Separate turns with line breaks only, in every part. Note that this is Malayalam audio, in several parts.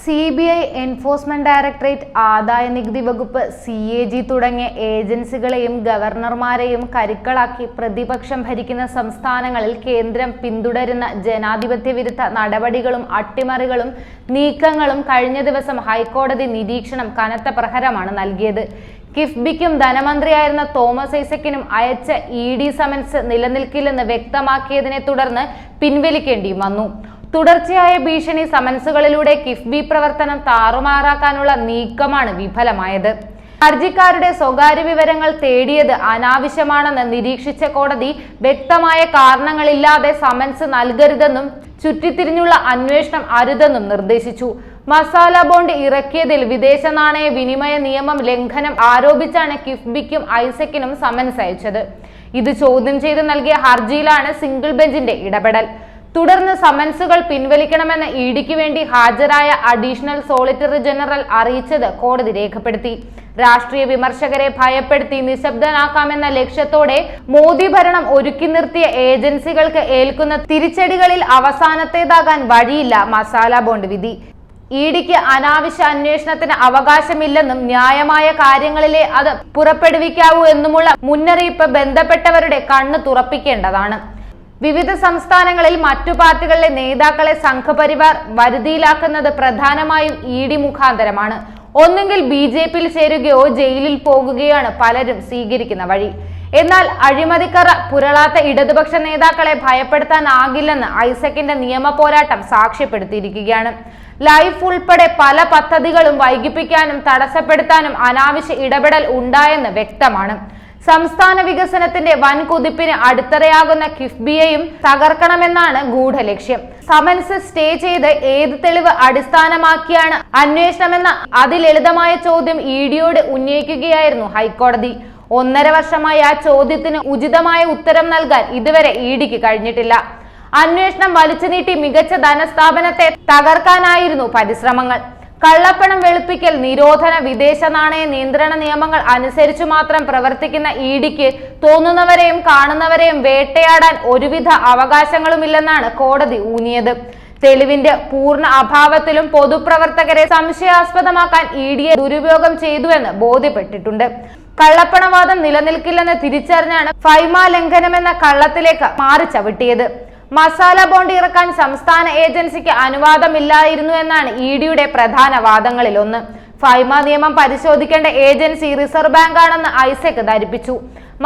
C B I enforcement directorate ആദായ നികുതി വകുപ്പ് സി എ ജി തുടങ്ങിയ ഏജൻസികളെയും ഗവർണർമാരെയും കരുക്കളാക്കി പ്രതിപക്ഷം ഭരിക്കുന്ന സംസ്ഥാനങ്ങളിൽ കേന്ദ്രം പിന്തുടരുന്ന ജനാധിപത്യ വിരുദ്ധ നടപടികളും അട്ടിമറികളും നീക്കങ്ങളും കഴിഞ്ഞ ദിവസം ഹൈക്കോടതി നിരീക്ഷണം കനത്ത പ്രഹരമാണ് നൽകിയത്. കിഫ്ബിക്കും ധനമന്ത്രിയായിരുന്ന തോമസ് ഐസക്കിനും അയച്ച ഇ ഡി സമൻസ് നിലനിൽക്കില്ലെന്ന് വ്യക്തമാക്കിയതിനെ തുടർന്ന് പിൻവലിക്കേണ്ടിയും വന്നു. തുടർച്ചയായ ഭീഷണി സമൻസുകളിലൂടെ കിഫ്ബി പ്രവർത്തനം താറുമാറാക്കാനുള്ള നീക്കമാണ് വിഫലമായത്. ഹർജിക്കാരുടെ സ്വകാര്യ വിവരങ്ങൾ തേടിയത് അനാവശ്യമാണെന്ന് നിരീക്ഷിച്ച കോടതി വ്യക്തമായ കാരണങ്ങളില്ലാതെ സമൻസ് നൽകരുതെന്നും ചുറ്റിത്തിരിഞ്ഞുള്ള അന്വേഷണം അരുതെന്നും നിർദ്ദേശിച്ചു. മസാല ബോണ്ട് ഇറക്കിയതിൽ വിദേശ നാണയ വിനിമയ നിയമം ലംഘനം ആരോപിച്ചാണ് കിഫ്ബിക്കും ഐസക്കിനും സമൻസ് അയച്ചത്. ഇത് ചോദ്യം ചെയ്ത് നൽകിയ ഹർജിയിലാണ് സിംഗിൾ ബെഞ്ചിന്റെ ഇടപെടൽ. തുടർന്ന് സമൻസുകൾ പിൻവലിക്കണമെന്ന് ഇഡിക്ക് വേണ്ടി ഹാജരായ അഡീഷണൽ സോളിറ്ററി ജനറൽ അറിയിച്ചത് കോടതി രേഖപ്പെടുത്തി. രാഷ്ട്രീയ വിമർശകരെ ഭയപ്പെടുത്തി നിശബ്ദനാക്കാമെന്ന ലക്ഷ്യത്തോടെ മോദി ഭരണം ഒരുക്കി നിർത്തിയ ഏജൻസികൾക്ക് ഏൽക്കുന്ന തിരിച്ചടികളിൽ അവസാനത്തേതാകാൻ വഴിയില്ല മസാല ബോണ്ട് വിധി. ഇഡിക്ക് അനാവശ്യ അന്വേഷണത്തിന് അവകാശമില്ലെന്നും ന്യായമായ കാര്യങ്ങളിലെ അത് പുറപ്പെടുവിക്കാവൂ എന്നുമുള്ള മുന്നറിയിപ്പ് ബന്ധപ്പെട്ടവരുടെ കണ്ണ് തുറപ്പിക്കേണ്ടതാണ്. വിവിധ സംസ്ഥാനങ്ങളിൽ മറ്റു പാർട്ടികളിലെ നേതാക്കളെ സംഘപരിവാർ വരുതിയിലാക്കുന്നത് പ്രധാനമായും ഇ ഡി മുഖാന്തരമാണ്. ഒന്നുകിൽ ബി ജെ പിയിൽ ചേരുകയോ ജയിലിൽ പോകുകയാണ് പലരും സ്വീകരിക്കുന്ന വഴി. എന്നാൽ അഴിമതിക്കറ പുരളാത്ത ഇടതുപക്ഷ നേതാക്കളെ ഭയപ്പെടുത്താനാകില്ലെന്ന് ഐസക്കിന്റെ നിയമ പോരാട്ടം സാക്ഷ്യപ്പെടുത്തിയിരിക്കുകയാണ്. ലൈഫ് ഉൾപ്പെടെ പല പദ്ധതികളും വൈകിപ്പിക്കാനും തടസ്സപ്പെടുത്താനും അനാവശ്യ ഇടപെടൽ ഉണ്ടായെന്ന് വ്യക്തമാണ്. സംസ്ഥാന വികസനത്തിന്റെ വൻ കുതിപ്പിന് അടിത്തറയാകുന്ന കിഫ്ബിയെയും തകർക്കണമെന്നാണ് ഗൂഢലക്ഷ്യം. സമൻസ് സ്റ്റേ ചെയ്ത് ഏത് തെളിവ് അടിസ്ഥാനമാക്കിയാണ് അന്വേഷണമെന്ന അതിലളിതമായ ചോദ്യം ഇ ഡിയോട് ഉന്നയിക്കുകയായിരുന്നു ഹൈക്കോടതി. ഒന്നര വർഷമായി ആ ചോദ്യത്തിന് ഉചിതമായ ഉത്തരം നൽകാൻ ഇതുവരെ ഇ ഡിക്ക് കഴിഞ്ഞിട്ടില്ല. അന്വേഷണം വലിച്ചു നീട്ടി മികച്ച ധനസ്ഥാപനത്തെ തകർക്കാനായിരുന്നു പരിശ്രമങ്ങൾ. കള്ളപ്പണം വെളുപ്പിക്കൽ നിരോധന വിദേശ നാണയ നിയന്ത്രണ നിയമങ്ങൾ അനുസരിച്ചു മാത്രം പ്രവർത്തിക്കുന്ന ഇ ഡിക്ക് തോന്നുന്നവരെയും കാണുന്നവരെയും വേട്ടയാടാൻ ഒരുവിധ അവകാശങ്ങളുമില്ലെന്നാണ് കോടതി ഊന്നിയത്. തെളിവിന്റെ പൂർണ അഭാവത്തിലും പൊതുപ്രവർത്തകരെ സംശയാസ്പദമാക്കാൻ ഇ ഡിയെ ദുരുപയോഗം ചെയ്തുവെന്ന് ബോധ്യപ്പെട്ടിട്ടുണ്ട്. കള്ളപ്പണവാദം നിലനിൽക്കില്ലെന്ന് തിരിച്ചറിഞ്ഞാണ് ഫൈമ ലംഘനമെന്ന കള്ളത്തിലേക്ക് മാറി ചവിട്ടിയത് മസാല ബോണ്ട് ഇറക്കാൻ സംസ്ഥാന ഏജൻസിക്ക് അനുവാദമില്ലായിരുന്നു എന്നാണ് ഇ ഡിയുടെ പ്രധാന വാദങ്ങളിൽ ഒന്ന് ഫൈമ നിയമം പരിശോധിക്കേണ്ട ഏജൻസി റിസർവ് ബാങ്ക് ആണെന്ന് ഐസക് ധരിപ്പിച്ചു.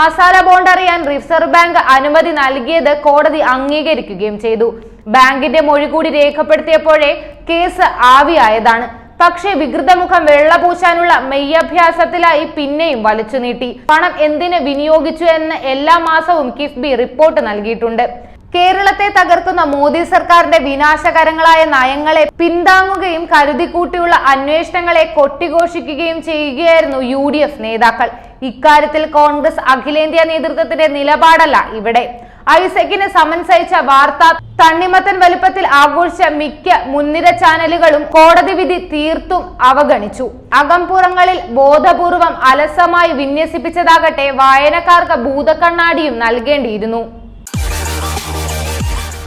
മസാല ബോണ്ട് അറിയാൻ റിസർവ് ബാങ്ക് അനുമതി നൽകിയത് കോടതി അംഗീകരിക്കുകയും ചെയ്തു. ബാങ്കിന്റെ മൊഴി കൂടി രേഖപ്പെടുത്തിയപ്പോഴേ കേസ് ആവിയായതാണ്. പക്ഷേ വികൃതമുഖം വെള്ളപൂശാനുള്ള മെയ്യഭ്യാസത്തിലായി പിന്നെയും വലിച്ചു നീട്ടി. പണം എന്തിന് വിനിയോഗിച്ചു എന്ന് എല്ലാ മാസവും കിഫ്ബി റിപ്പോർട്ട് നൽകിയിട്ടുണ്ട്. കേരളത്തെ തകർക്കുന്ന മോദി സർക്കാരിന്റെ വിനാശകരങ്ങളായ നയങ്ങളെ പിന്താങ്ങുകയും കരുതിക്കൂട്ടിയുള്ള അന്വേഷണങ്ങളെ കൊട്ടിഘോഷിക്കുകയും ചെയ്യുകയായിരുന്നു യു ഡി എഫ് നേതാക്കൾ. ഇക്കാര്യത്തിൽ കോൺഗ്രസ് അഖിലേന്ത്യാ നേതൃത്വത്തിന്റെ നിലപാടല്ല ഇവിടെ. ഐസക്കിന് സമൻസ് അയച്ച വാർത്ത തണ്ണിമത്തൻ വലുപ്പത്തിൽ ആഘോഷിച്ച മിക്ക മുൻനിര ചാനലുകളും കോടതി വിധി തീർത്തും അവഗണിച്ചു. അകംപുറങ്ങളിൽ ബോധപൂർവം അലസമായി വിന്യസിപ്പിച്ചതാകട്ടെ വായനക്കാർക്ക് ഭൂതക്കണ്ണാടിയും നൽകേണ്ടിയിരുന്നു.